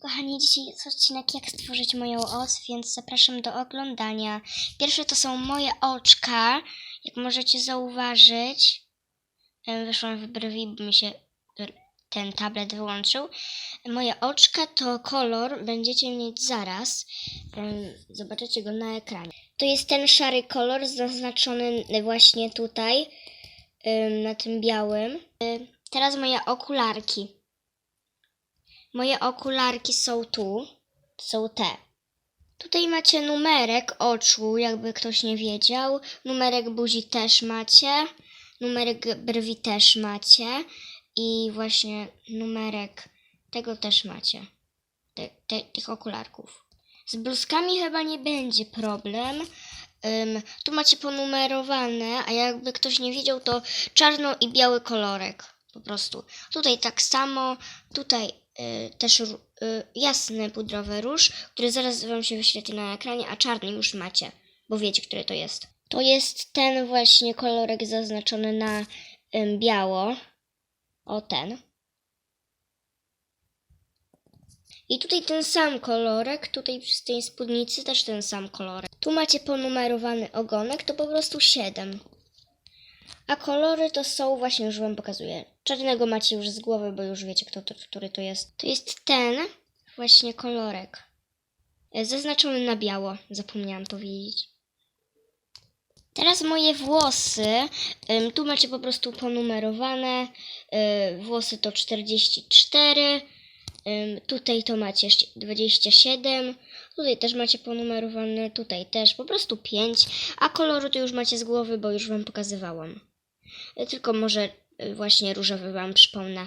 Kochani, dzisiaj jest odcinek jak stworzyć moją os, więc zapraszam do oglądania. Pierwsze to są moje oczka, jak możecie zauważyć. Wyszłam w brwi, bo mi się ten tablet wyłączył. Moje oczka to kolor, będziecie mieć zaraz. Zobaczycie go na ekranie. To jest ten szary kolor zaznaczony właśnie tutaj, na tym białym. Em, Teraz moje okularki. Moje okularki są tu. Są te. Tutaj macie numerek oczu, jakby ktoś nie wiedział. Numerek buzi też macie. Numerek brwi też macie. I właśnie numerek tego też macie. Te, te, tych okularków. Z bluzkami chyba nie będzie problem. Ym, tu macie ponumerowane, a jakby ktoś nie wiedział, to czarno i biały kolorek. Po prostu. Tutaj tak samo. Tutaj też ró- y, jasny pudrowy róż, który zaraz Wam się wyświetli na ekranie, a czarny już macie, bo wiecie, który to jest. To jest ten właśnie kolorek zaznaczony na biało. O ten. I tutaj ten sam kolorek, tutaj przy tej spódnicy też ten sam kolorek. Tu macie ponumerowany ogonek, to po prostu 7. A kolory to są, właśnie już Wam pokazuję. Czarnego macie już z głowy, bo już wiecie, kto to, który to jest. To jest ten właśnie kolorek. E, Zaznaczony na biało, zapomniałam powiedzieć. Teraz moje włosy. Tu macie po prostu ponumerowane. Y, Włosy to 44. Tutaj to macie jeszcze 27. Tutaj też macie ponumerowane. Tutaj też po prostu 5. A koloru to już macie z głowy, bo już Wam pokazywałam. Y, Tylko może y, właśnie różowy Wam przypomnę.